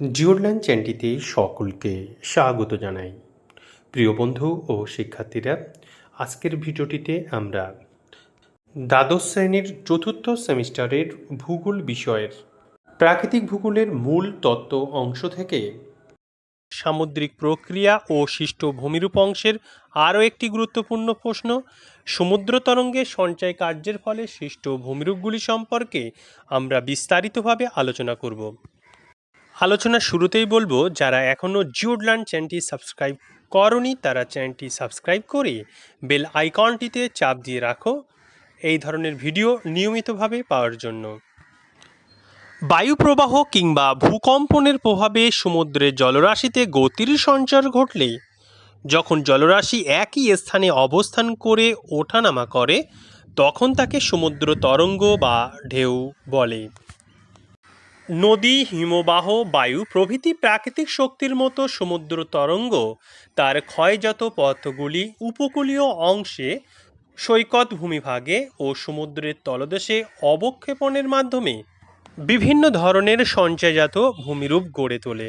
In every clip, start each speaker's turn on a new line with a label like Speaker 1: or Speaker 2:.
Speaker 1: জিওরল্যান্ড চ্যানেলটিতে সকলকে স্বাগত জানাই। প্রিয় বন্ধু ও শিক্ষার্থীরা, আজকের ভিডিওটিতে আমরা দ্বাদশ শ্রেণির চতুর্থ সেমিস্টারের ভূগোল বিষয়ের প্রাকৃতিক ভূগোলের মূল তত্ত্ব অংশ থেকে সামুদ্রিক প্রক্রিয়া ও সৃষ্ট ভূমিরূপ অংশের আরও একটি গুরুত্বপূর্ণ প্রশ্ন, সমুদ্র তরঙ্গের সঞ্চয় কার্যের ফলে সৃষ্ট ভূমিরূপগুলি সম্পর্কে আমরা বিস্তারিতভাবে আলোচনা করব। আলোচনা শুরুতেই বলব, যারা এখনও জিওডল্যান্ড চ্যানেলটি সাবস্ক্রাইব করনি, তারা চ্যানেলটি সাবস্ক্রাইব করে বেল আইকনটিতে চাপ দিয়ে রাখো এই ধরনের ভিডিও নিয়মিতভাবে পাওয়ার জন্য। বায়ুপ্রবাহ কিংবা ভূকম্পনের প্রভাবে সমুদ্রের জলরাশিতে গতির সঞ্চার ঘটলে, যখন জলরাশি একই স্থানে অবস্থান করে ওঠানামা করে, তখন তাকে সমুদ্র তরঙ্গ বা ঢেউ বলে। নদী, হিমবাহ, বায়ু প্রভৃতি প্রাকৃতিক শক্তির মতো সমুদ্র তরঙ্গ। তার ক্ষয়জাত পথগুলি উপকূলীয় অংশে সৈকত ভূমিভাগে ও সমুদ্রের তলদেশে অবক্ষেপণের মাধ্যমে বিভিন্ন ধরনের সঞ্চয়জাত ভূমিরূপ গড়ে তোলে।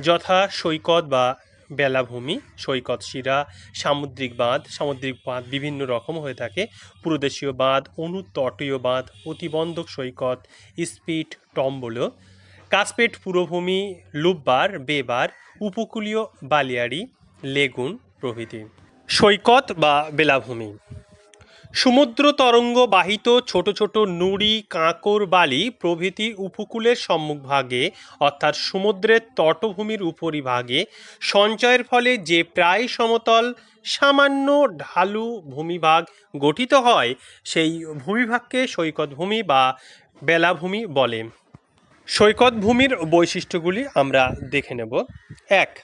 Speaker 1: যথা সৈকত বা বেলাভূমি, সৈকত শিরা, সামুদ্রিক বাঁধ সামুদ্রিক বাঁধ বিভিন্ন রকম হয়ে থাকে। পুরোদেশীয় বাঁধ, অনুতটীয় বাঁধ, অতিবন্ধক সৈকত স্পিড টম্বল। কাসপেট পুরভূমি, লুববার, বেবার, উপকূলীয় বালিয়াড়ি, লেগুন প্রভৃতি। সৈকত বা বেলাভূমি। সমুদ্র তরঙ্গ বাহিত ছোট ছোট নুড়ি, কাঁকর, বালি প্রভৃতি উপকূলের সম্মুখভাগে, অর্থাৎ সমুদ্রের তটভূমির উপরিভাগে, সঞ্চয়ের ফলে যে প্রায় সমতল, সামান্য ঢালু ভূমিভাগ গঠিত হয়, সেই ভূমিভাগকে সৈকত ভূমি বা বেলাভূমি বলে। সৈকত ভূমির বৈশিষ্ট্যগুলি আমরা দেখে নেব। এক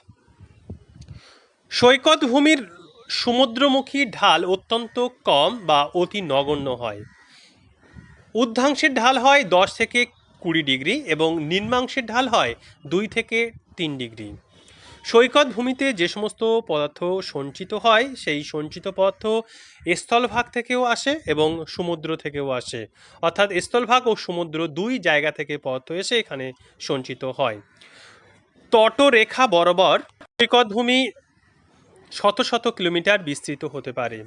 Speaker 1: সৈকত ভূমির সমুদ্রমুখী ঢাল অত্যন্ত কম বা অতি নগণ্য হয়। উদ্ধাংশের ঢাল হয় দশ থেকে কুড়ি ডিগ্রি এবং নিম্নাংশের ঢাল হয় দুই থেকে তিন ডিগ্রি। সৈকত ভূমিতে যে সমস্ত পদার্থ সঞ্চিত হয়, সেই সঞ্চিত পদার্থ স্থলভাগ থেকেও আসে এবং সমুদ্র থেকেও আসে। অর্থাৎ স্থলভাগ ও সমুদ্র দুই জায়গা থেকে পদার্থ এসে এখানে সঞ্চিত হয়। তটরেখা বরাবর সৈকত ভূমি শত শত কিলোমিটার বিস্তৃত হতে পারে।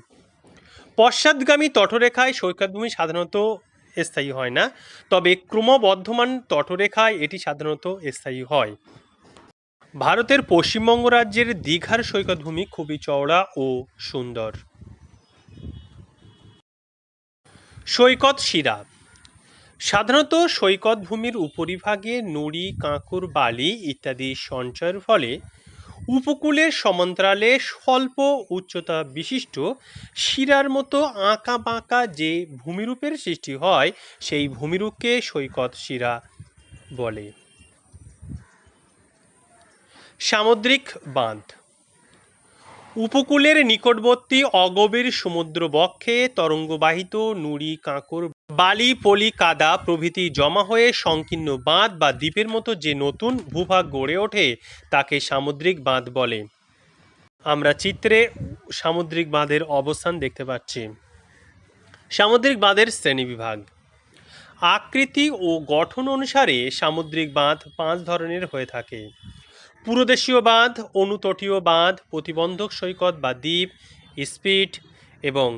Speaker 1: পশ্চাৎগামী তটরেখায় সৈকতভূমি সাধারণত স্থায়ী হয় না, তবে ক্রমবর্ধমান তটরেখায় এটি সাধারণত স্থায়ী হয়। ভারতের পশ্চিমবঙ্গ রাজ্যের দীঘার সৈকতভূমি খুবই চওড়া ও সুন্দর। সৈকত শিরা। সাধারণত সৈকত ভূমির উপরিভাগে নুড়ি, কাঁকুর, বালি ইত্যাদি সঞ্চয়ের ফলে উপকূলের সমান্তরালে স্বল্প উচ্চতা বিশিষ্ট শিরার মতো আঁকা বাঁকা যে ভূমিরূপের সৃষ্টি হয়, সেই ভূমিরূপকে সৈকত শিরা বলে। সামুদ্রিক বাঁধ। উপকূলের নিকটবর্তী অগভীর সমুদ্র বক্ষে তরঙ্গবাহিত নুড়ি কাঁকর বালি, পলি, কাদা প্রভৃতি জমা হয়ে সংকীর্ণ বাঁধ বা দ্বীপের মতো যে নতুন ভূভাগ গড়ে ওঠে, তাকে সামুদ্রিক বাঁধ বলে। আমরা চিত্রে সামুদ্রিক বাঁধের অবস্থান দেখতে পাচ্ছি। সামুদ্রিক বাঁধের শ্রেণীবিভাগ আকৃতি ও গঠন অনুসারে সামুদ্রিক বাঁধ পাঁচ ধরনের হয়ে থাকে। পুরোদেশীয় বাঁধ, অনুতটীয় বাঁধ, প্রতিবন্ধক সৈকত বা দ্বীপ, স্পিট এবং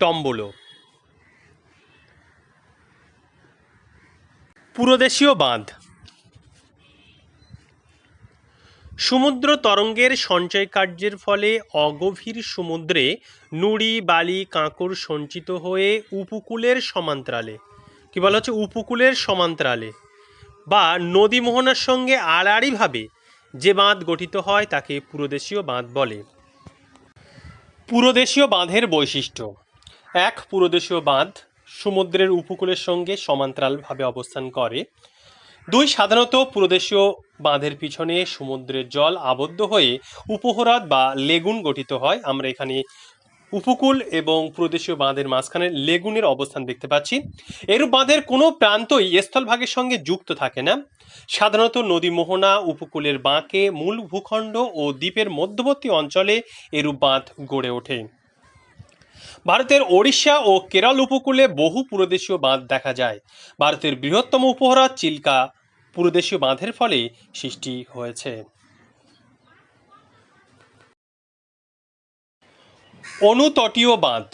Speaker 1: টম্বলো। পুরোদেশীয় বাঁধ। সমুদ্র তরঙ্গের সঞ্চয় কার্যের ফলে অগভীর সমুদ্রে নুড়ি, বালি কাঁকর সঞ্চিত হয়ে উপকূলের সমান্তরালে, কি বলা হচ্ছে? উপকূলের সমান্তরালে বা নদী মোহনার সঙ্গে আড়াআড়িভাবে যে বাঁধ গঠিত হয় তাকে পুরোদেশীয় বাঁধ বলে। পুরোদেশীয় বাঁধের বৈশিষ্ট্য, এক পুরোদেশীয় বাঁধ সমুদ্রের উপকূলের সঙ্গে সমান্তরালভাবে অবস্থান করে। দুই সাধারণত পুরোদেশীয় বাঁধের পিছনে সমুদ্রের জল আবদ্ধ হয়ে উপহ্রদ বা লেগুন গঠিত হয়। আমরা এখানে উপকূল এবং প্রদেশীয় বাঁধের মাঝখানে লেগুনের অবস্থান দেখতে পাচ্ছি। এরূপ বাঁধের কোনো প্রান্তই স্থলভাগের সঙ্গে যুক্ত থাকে না। সাধারণত নদী মোহনা, উপকূলের বাঁকে, মূল ভূখণ্ড ও দ্বীপের মধ্যবর্তী অঞ্চলে এরূপ বাঁধ গড়ে ওঠে। ভারতের ওড়িশা ও কেরল উপকূলে বহু পুরদেশীয় বাঁধ দেখা যায়। ভারতের বৃহত্তম উপহ্রদ চিল্কা পুরোদেশীয় বাঁধের ফলে সৃষ্টি হয়েছে। অনুতটীয় বাঁধ।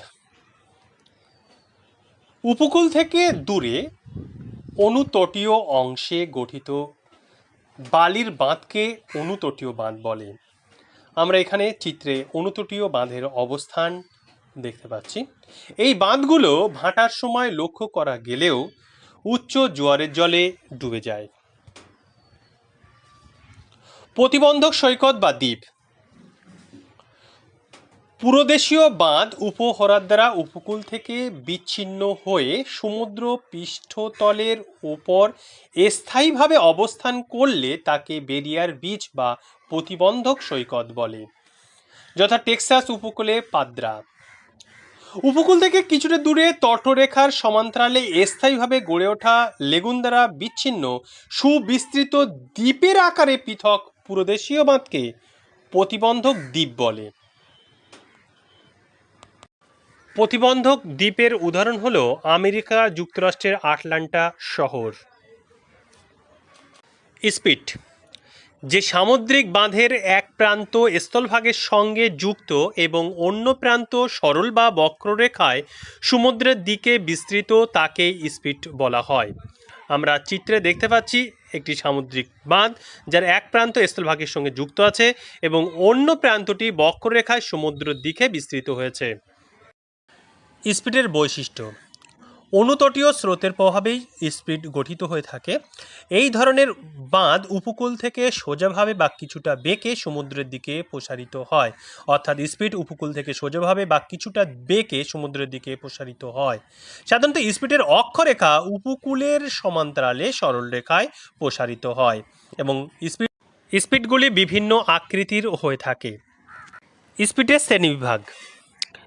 Speaker 1: উপকূল থেকে দূরে অনুতটীয় অংশে গঠিত বালির বাঁধকে অনুতটীয় বাঁধ বলে। আমরা এখানে চিত্রে অনুতটীয় বাঁধের অবস্থান দেখতে পাচ্ছি। এই বাঁধগুলো ভাটার সময় লক্ষ্য করা গেলেও উচ্চ জোয়ারের জলে ডুবে যায়। প্রতিবন্ধক সৈকত বা দ্বীপ। পুরোদেশীয় বাঁধ উপহরার দ্বারা উপকূল থেকে বিচ্ছিন্ন হয়ে সমুদ্র পৃষ্ঠতলের ওপর স্থায়ীভাবে অবস্থান করলে তাকে বেরিয়ার বীজ বা প্রতিবন্ধক সৈকত বলে, যথা টেক্সাস উপকূলে পাদ্রা। উপকূল থেকে কিছুটা দূরে তটরেখার সমান্তরালে স্থায়ীভাবে গড়ে ওঠা লেগুন দ্বারা বিচ্ছিন্ন, সুবিস্তৃত দ্বীপের আকারে পৃথক পুরোদেশীয় বাঁধকে প্রতিবন্ধক দ্বীপ বলে। প্রতিবন্ধক দ্বীপের উদাহরণ হলো আমেরিকা যুক্তরাষ্ট্রের আটলান্টা শহর। স্পিট যে সামুদ্রিক বাঁধের এক প্রান্ত স্থলভাগের সঙ্গে যুক্ত এবং অন্য প্রান্ত সরল বা বক্ররেখায় সমুদ্রের দিকে বিস্তৃত তাকে স্পিট বলা হয়। আমরা চিত্রে দেখতে পাচ্ছি একটি সামুদ্রিক বাঁধ, যার এক প্রান্ত স্থলভাগের সঙ্গে যুক্ত আছে এবং অন্য প্রান্তটি বক্ররেখায় সমুদ্রের দিকে বিস্তৃত হয়েছে। স্পিডের বৈশিষ্ট্য অনুতটীয় স্রোতের প্রভাবেই স্পিড গঠিত হয়ে থাকে। এই ধরনের বাঁধ উপকূল থেকে সোজাভাবে বা কিছুটা বেঁকে সমুদ্রের দিকে প্রসারিত হয়। অর্থাৎ স্পিড উপকূল থেকে সোজাভাবে বা কিছুটা বেঁকে সমুদ্রের দিকে প্রসারিত হয়। সাধারণত স্পিডের অক্ষরেখা উপকূলের সমান্তরালে সরল রেখায় প্রসারিত হয় এবং স্পিড স্পিডগুলি বিভিন্ন আকৃতির হয়ে থাকে। স্পিডের শ্রেণীবিভাগ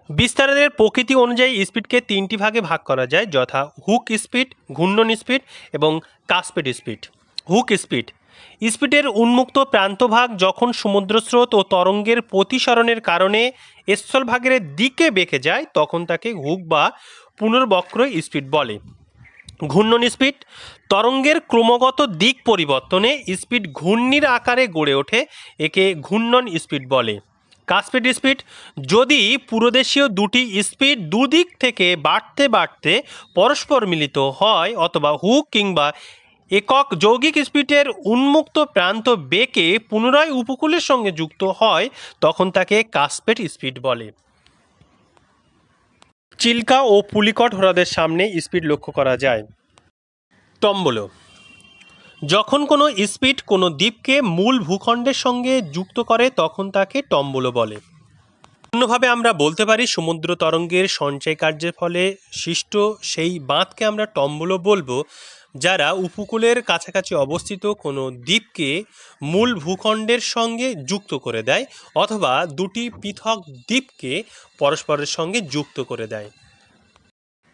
Speaker 1: বিস্তারের প্রকৃতি অনুযায়ী স্পিডকে তিনটি ভাগে ভাগ করা যায়, যথা হুক স্পিড, ঘূর্ণন স্পিড এবং কাস্পিড স্পিড। Hook spit. স্পিডের উন্মুক্ত প্রান্তভাগ যখন সমুদ্রস্রোত ও তরঙ্গের প্রতিসরণের কারণে স্থলভাগের দিকে বেঁকে যায়, তখন তাকে হুক বা পুনর্বক্র স্পিড বলে। ঘূর্ণন স্পিড। তরঙ্গের ক্রমাগত দিক পরিবর্তনে স্পিড ঘূর্ণির আকারে গড়ে ওঠে, একে ঘূর্ণন স্পিড বলে। কাস্পিড স্পিড যদি পুরোদেশীয় দুটি স্পিড দুদিক থেকে বাড়তে বাড়তে পরস্পর মিলিত হয় অথবা হুক কিংবা একক যৌগিক স্পিডের উন্মুক্ত প্রান্ত বেঁকে পুনরায় উপকূলের সঙ্গে যুক্ত হয়, তখন তাকে কাস্পেট স্পিড বলে। চিল্কা ও পুলিকট হ্রদের সামনে স্পিড লক্ষ্য করা যায়। টম্বলো যখন কোনো স্পিড কোনো দ্বীপকে মূল ভূখণ্ডের সঙ্গে যুক্ত করে, তখন তাকে টম্বলো বলে। অন্যভাবে আমরা বলতে পারি, সমুদ্র তরঙ্গের সঞ্চয় কার্যের ফলে সৃষ্ট সেই বাঁধকে আমরা টম্বলো বলব, যারা উপকূলের কাছাকাছি অবস্থিত কোনো দ্বীপকে মূল ভূখণ্ডের সঙ্গে যুক্ত করে দেয়, অথবা দুটি পৃথক দ্বীপকে পরস্পরের সঙ্গে যুক্ত করে দেয়।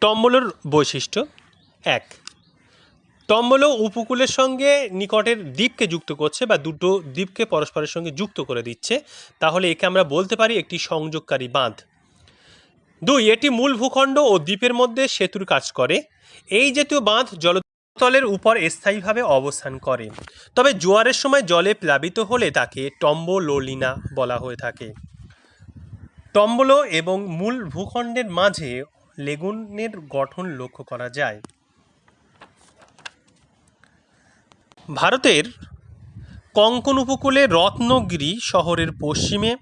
Speaker 1: টম্বলোর বৈশিষ্ট্য এক। টম্বলো উপকূলের সঙ্গে নিকটের দ্বীপকে যুক্ত করছে বা দুটো দ্বীপকে পরস্পরের সঙ্গে যুক্ত করে দিচ্ছে। তাহলে একে আমরা বলতে পারি একটি সংযোগকারী বাঁধ। দুই, এটি মূল ভূখণ্ড ও দ্বীপের মধ্যে সেতুর কাজ করে। এই জাতীয় বাঁধ জলতলের উপর স্থায়ীভাবে অবস্থান করে। তবে জোয়ারের সময় জলে প্লাবিত হলে তাকে টম্বোলোলিনা বলা হয়ে থাকে। টম্বলো এবং মূল ভূখণ্ডের মাঝে লেগুনের গঠন লক্ষ্য করা যায়। ভারতের কঙ্কন উপকূলে রত্নগিরি শহরের পশ্চিমে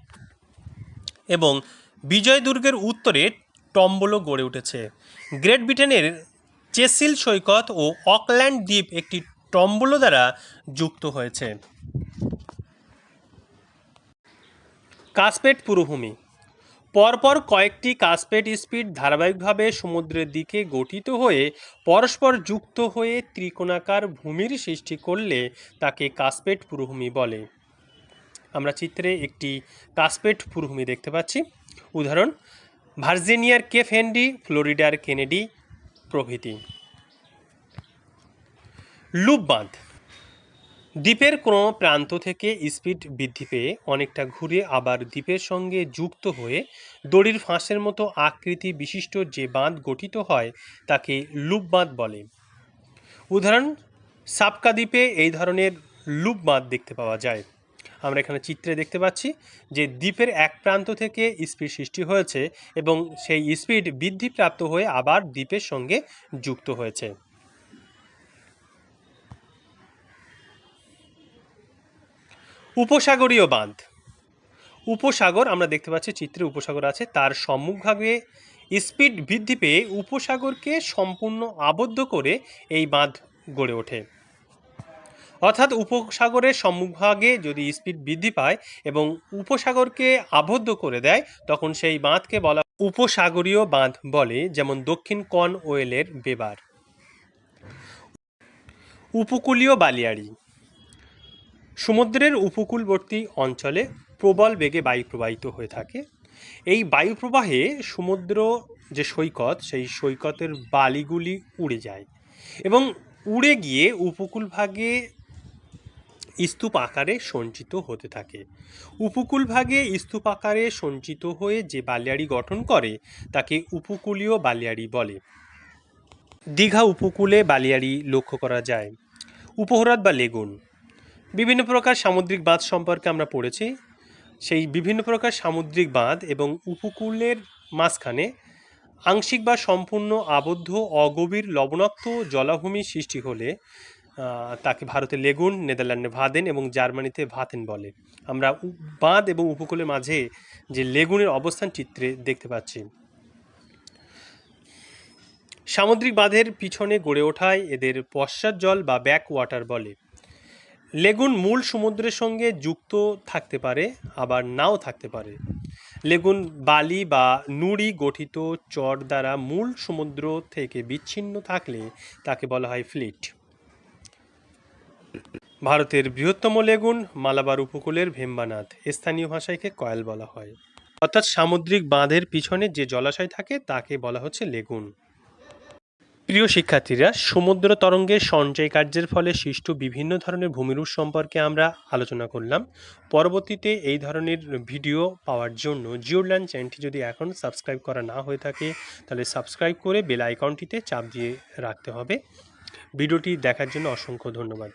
Speaker 1: এবং বিজয় দুর্গের উত্তরে টম্বলো গড়ে উঠেছে। গ্রেট ব্রিটেনের চেসিল সৈকত ও অকল্যান্ড দ্বীপ একটি টম্বলো দ্বারা যুক্ত হয়েছে। কাসপেট পুরভূমি পরপর কয়েকটি কাসপেট স্পিড ধারাবাহিকভাবে সমুদ্রের দিকে গঠিত হয়ে পরস্পর যুক্ত হয়ে ত্রিকোণাকার ভূমির সৃষ্টি করলে তাকে কাসপেট পুরভূমি বলে। আমরা চিত্রে একটি কাসপেট পুরভূমি দেখতে পাচ্ছি। উদাহরণ, ভার্জিনিয়ার কেফ হেনরি, ফ্লোরিডার কেনেডি প্রভৃতি। লুপ বাঁধ দ্বীপের কোনো প্রান্ত থেকে স্পিড বৃদ্ধি পেয়ে অনেকটা ঘুরে আবার দ্বীপের সঙ্গে যুক্ত হয়ে দড়ির ফাঁসের মতো আকৃতি বিশিষ্ট যে বাঁধ গঠিত হয়, তাকে লুপ বাঁধ বলে। উদাহরণ, সাপকা দ্বীপে এই ধরনের লুপ বাঁধ দেখতে পাওয়া যায়। আমরা এখানে চিত্রে দেখতে পাচ্ছি যে দ্বীপের এক প্রান্ত থেকে স্পিড সৃষ্টি হয়েছে এবং সেই স্পিড বৃদ্ধিপ্রাপ্ত হয়ে আবার দ্বীপের সঙ্গে যুক্ত হয়েছে। উপসাগরীয় বাঁধ। উপসাগর, আমরা দেখতে পাচ্ছি চিত্রে উপসাগর আছে, তার সম্মুখভাগে স্পিড বৃদ্ধি পেয়ে উপসাগরকে সম্পূর্ণ আবদ্ধ করে এই বাঁধ গড়ে ওঠে। অর্থাৎ উপসাগরের সম্মুখভাগে যদি স্পিড বৃদ্ধি পায় এবং উপসাগরকে আবদ্ধ করে দেয়, তখন সেই বাঁধকে বলা উপসাগরীয় বাঁধ বলে, যেমন দক্ষিণ কন ওয়েলের বেবার। উপকূলীয় বালিয়াড়ি। সমুদ্রের উপকূলবর্তী অঞ্চলে প্রবল বেগে বায়ু প্রবাহিত হয়ে থাকে। এই বায়ু প্রবাহে সমুদ্র যে সৈকত, সেই সৈকতের বালিগুলি উড়ে যায় এবং উড়ে গিয়ে উপকূল ভাগে স্তূপ আকারে সঞ্চিত হতে থাকে। উপকূল ভাগে স্তূপ আকারে সঞ্চিত হয়ে যে বালিয়াড়ি গঠন করে, তাকে উপকূলীয় বালিয়াড়ি বলে। দীঘা উপকূলে বালিয়াড়ি লক্ষ্য করা যায়। উপহ্রদ বা লেগুন। বিভিন্ন প্রকার সামুদ্রিক বাঁধ সম্পর্কে আমরা পড়েছি। সেই বিভিন্ন প্রকার সামুদ্রিক বাঁধ এবং উপকূলের মাঝখানে আংশিক বা সম্পূর্ণ আবদ্ধ, অগভীর, লবণাক্ত জলাভূমি সৃষ্টি হলে তাকে ভারতে লেগুন নেদারল্যান্ডে ভাদেন এবং জার্মানিতে ভাতেন বলে। আমরা বাঁধ এবং উপকূলের মাঝে যে লেগুনের অবস্থান চিত্রে দেখতে পাচ্ছি। সামুদ্রিক বাঁধের পিছনে গড়ে ওঠায় এদের পশ্চাৎ জল বা ব্যাক ওয়াটার বলে। লেগুন মূল সমুদ্রের সঙ্গে যুক্ত থাকতে পারে, আবার নাও থাকতে পারে। লেগুন বালি বা নুড়ি গঠিত চর দ্বারা মূল সমুদ্র থেকে বিচ্ছিন্ন থাকলে তাকে বলা হয় ফ্লিট। ভারতের বৃহত্তম লেগুন মালাবার উপকূলের ভেম্বানাথ, স্থানীয় ভাষায় একে কয়েল বলা হয়। অর্থাৎ সামুদ্রিক বাঁধের পিছনে যে জলাশয় থাকে, তাকে বলা হচ্ছে লেগুন। প্রিয় শিক্ষার্থীরা, সমুদ্র তরঙ্গের সঞ্চয় কার্যের ফলে সৃষ্ট বিভিন্ন ধরনের ভূমিরূপ সম্পর্কে আমরা আলোচনা করলাম। পরবর্তীতে এই ধরনের ভিডিও পাওয়ার জন্য জিওল্যান্ড চ্যানেলটি যদি এখন সাবস্ক্রাইব করা না হয়ে থাকে, তাহলে সাবস্ক্রাইব করে বেল আইকনটিতে চাপ দিয়ে রাখতে হবে। ভিডিওটি দেখার জন্য অসংখ্য ধন্যবাদ।